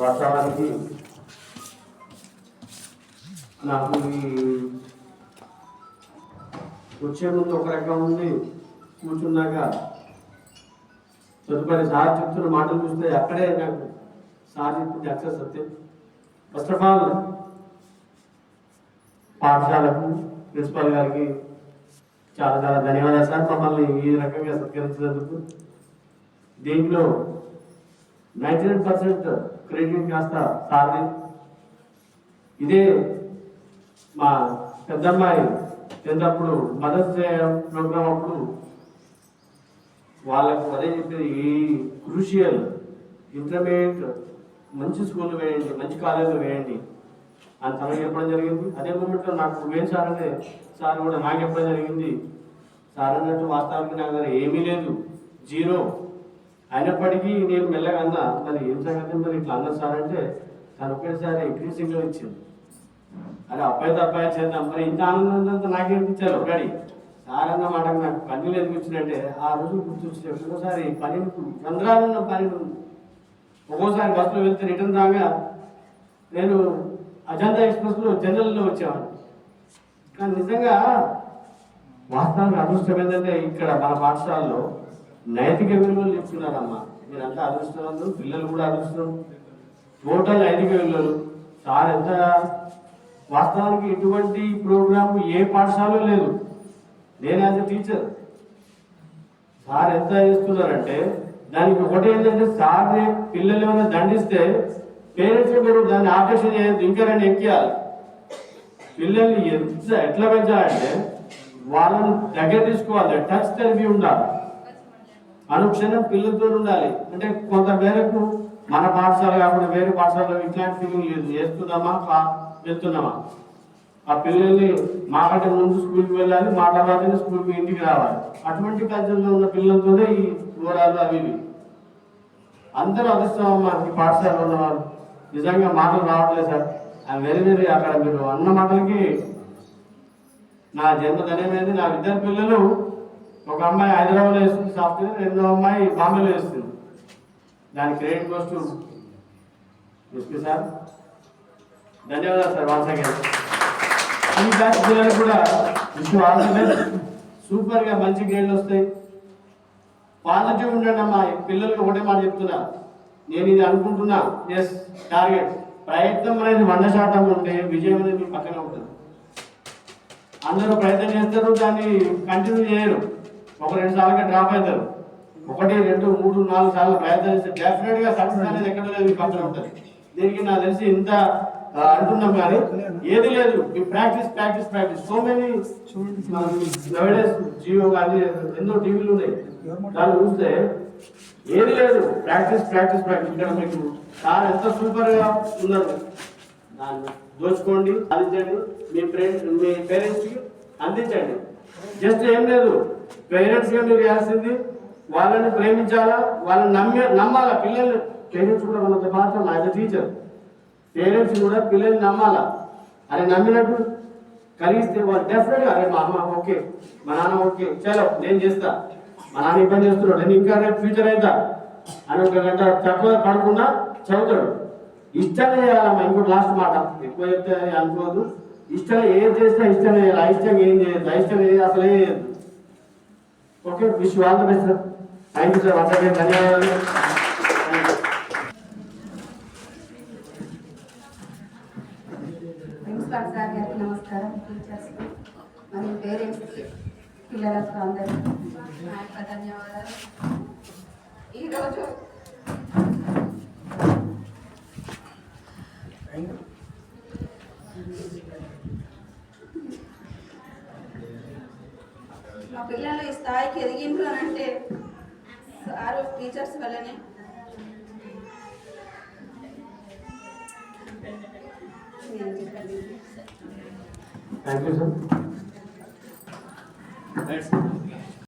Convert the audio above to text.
వాస్తవానికి నాకు ఈ వచ్చే ముందు ఒక రకం ఉంది. కూర్చున్నాక తదుపరి సార్ చెప్తున్న మాటలు చూస్తే అక్కడే నాకు సార్ చెప్పింది అక్షర సత్యం. ఫస్ట్ ఆఫ్ ఆల్ పాఠశాలకు ప్రిన్సిపల్ గారికి చాలా చాలా ధన్యవాదాలు సార్. మమ్మల్ని ఈ రకంగా సత్కరించినందుకు. దీంట్లో నైన్టీ నైన్ పర్సెంట్ క్రెడిట్ కాస్త సార్ది ఇదే మా పెద్దమ్మాయి చిన్నప్పుడు మదర్స్ డే ప్రోగ్రామ్ అప్పుడు వాళ్ళకు అదే చెప్పేది ఈ క్రూషియల్ ఇంటర్మీడియట్ మంచి స్కూల్ వేయండి మంచి కాలేజీలో వేయండి అని తనకు చెప్పడం జరిగింది. అదే మూమెంట్లో నాకు వేం సార్ అంటే సార్ కూడా నాకు చెప్పడం జరిగింది. సార్ అన్నట్టు వాస్తవానికి నా దగ్గర ఏమీ లేదు. జీరో. అయినప్పటికీ నేను మెల్లగా అన్నా మరి ఏం సంగతి మరి ఇట్లా అన్న సార్ అంటే సార్ ఒకేసారి ఇంక్రీజింగ్లో ఇచ్చింది అరే అబ్బాయి అబ్బాయి చేద్దాం? మరి ఇంత ఆనందం అంతా నాకేమిచ్చారు ఒకటి? సార్ అన్న మాట నాకు పని ఎదిగించినట్టే ఆ రోజు గుర్తొచ్చి ఒక్కోసారి పని చంద్రాలన్న పని ఒక్కోసారి బస్సులో వెళ్తే రిటర్న్ రాగా నేను అజంతా ఎక్స్ప్రెస్లో జనరల్లో వచ్చేవాడిని. కానీ నిజంగా వాస్తవానికి అదృష్టం ఏంటంటే ఇక్కడ మన పాఠశాలలో నైతిక విలువలు చెప్తున్నారమ్మా మీరంతా అదృష్టవంతులు పిల్లలు కూడా అదృష్టం. టోటల్ నైతిక విలువలు. సార్ ఎంత వాస్తవానికి ఎటువంటి ప్రోగ్రామ్ ఏ పాఠశాల లేదు. నేను యాజ్ టీచర్. సార్ ఎంత చేస్తున్నారంటే దానికి ఒకటి ఏంటంటే సార్ని పిల్లలు ఏమైనా దండిస్తే పేరెంట్స్ మీరు దాన్ని ఆపరేషన్ చేయొద్దు ఇంకా రెండు ఎక్కియాలి. పిల్లల్ని ఎంత ఎట్లా పెంచాలంటే వాళ్ళని దగ్గర తీసుకోవాలి టచ్ థెరపీ ఉండాలి. అనుక్షణం పిల్లలతో ఉండాలి. అంటే కొంత మేరకు మన పాఠశాల కాకుండా వేరే పాఠశాలలో ఇట్లాంటి ఫీలింగ్ లేదు చేస్తున్నామా కా- వెళ్తున్నామా ఆ పిల్లల్ని మాకంటే ముందు స్కూల్కి వెళ్ళాలి మా స్కూల్కి ఇంటికి రావాలి. అటువంటి కల్చర్లో ఉన్న పిల్లలతోనే ఈ దూరాలు అవి ఇవి. అందరూ అదృష్టం ఈ పాఠశాలలో ఉన్నవారు నిజంగా మాటలు రావట్లేదు సార్. ఆ వెరీ వెరీ అక్కడ మీరు అన్న మాటలకి నా జన్మ నా ఇద్దరు పిల్లలు ఒక అమ్మాయి హైదరాబాద్లో వేస్తుంది సాఫ్ట్వేర్ రెండో అమ్మాయి బాంబేలో వేస్తుంది. దాని క్రెడిట్ కోస్ట్ ఎస్పీ సార్. ధన్యవాదాలు సార్ వన్స్ అగైన్ ఈ బ్యాచ్ పిల్లలు కూడా విషయం సూపర్గా మంచి గ్రేడ్లు వస్తాయి. పాజిటివ్ ఉండండి అమ్మా ఈ పిల్లలకి ఒకటే మాట చెప్తున్నా. నేను ఇది అనుకుంటున్నా. ఎస్ టార్గెట్ ప్రయత్నం అనేది వంద శాతం ఉంటే విజయం అనేది మీ పక్కన ఉంటుంది. అందరూ ప్రయత్నం చేస్తారు దాన్ని కంటిన్యూ చేయరు. ఒక రెండు సార్లుగా డ్రాప్ అవుతారు. ఒకటి రెండు మూడు నాలుగు సార్లు ప్రయత్నం చేస్తే డెఫినెట్గా సక్సెస్ అనేది ఎక్కడ లేదు కంపెనీ ఉంటుంది. దీనికి నాకు తెలిసి ఇంత అంటున్నాం కానీ ఏది లేదు. మీ practice practice practice so many nowadays Jio కానీ ఎన్నో టీవీలు ఉన్నాయి. దాన్ని చూస్తే ఏది లేదు. ప్రాక్టీస్ ప్రాక్టీస్ ప్రాక్టీస్ ఇక్కడ మీకు సార్ ఎంత సూపర్గా ఉన్నారు. దాన్ని దోచుకోండి అందించండి మీ ఫ్రెండ్స్ మీ పేరెంట్స్ అందించండి. జస్ట్ ఏం లేదు. పేరెంట్స్గా చేయాల్సింది వాళ్ళని ప్రేమించాలా? వాళ్ళని నమ్మే నమ్మాలా? పిల్లల్ని పేరెంట్స్ కూడా మనతో మాత్రం యాజ్ టీచర్. పేరెంట్స్ కూడా పిల్లల్ని నమ్మాలా? అని నమ్మినట్టు కలిగిస్తే వాళ్ళు డెఫినెట్గా అరే మా అమ్మ ఓకే మా నాన్న ఓకే చలో నేను చేస్తా. మా నాన్న ఇబ్బంది చేస్తున్నాడు. నేను ఇంకా రేపు ఫ్యూచర్ అవుతా. అని ఒక గంట తక్కువ పడకుండా చదువుతాడు. ఇష్టంగా చేయాలమ్మా. ఇంకోటి లాస్ట్ మాట. ఎక్కువ చెప్తే అనుకోవద్దు. ఇష్టంగా ఏది చేసినా ఇష్టంగా చేయాలి అయిష్టంగా ఏం చేయొద్దు అయిష్టంగా ఏది అసలు ఏం okay wish all the best sir thank you sir once again ధన్యవాదాలు. ప్రిన్సిపాల్ సార్ గారికి నమస్కారం. టీచర్స్కి మరియు పేరెంట్స్కి పిల్లలకు అందరికీ. ధన్యవాదాలు. ఈరోజు మా పిల్లలు ఈ స్థాయికి ఎదిగిండ్రు అని అంటే సారు టీచర్స్ వల్లనే. Thank you sir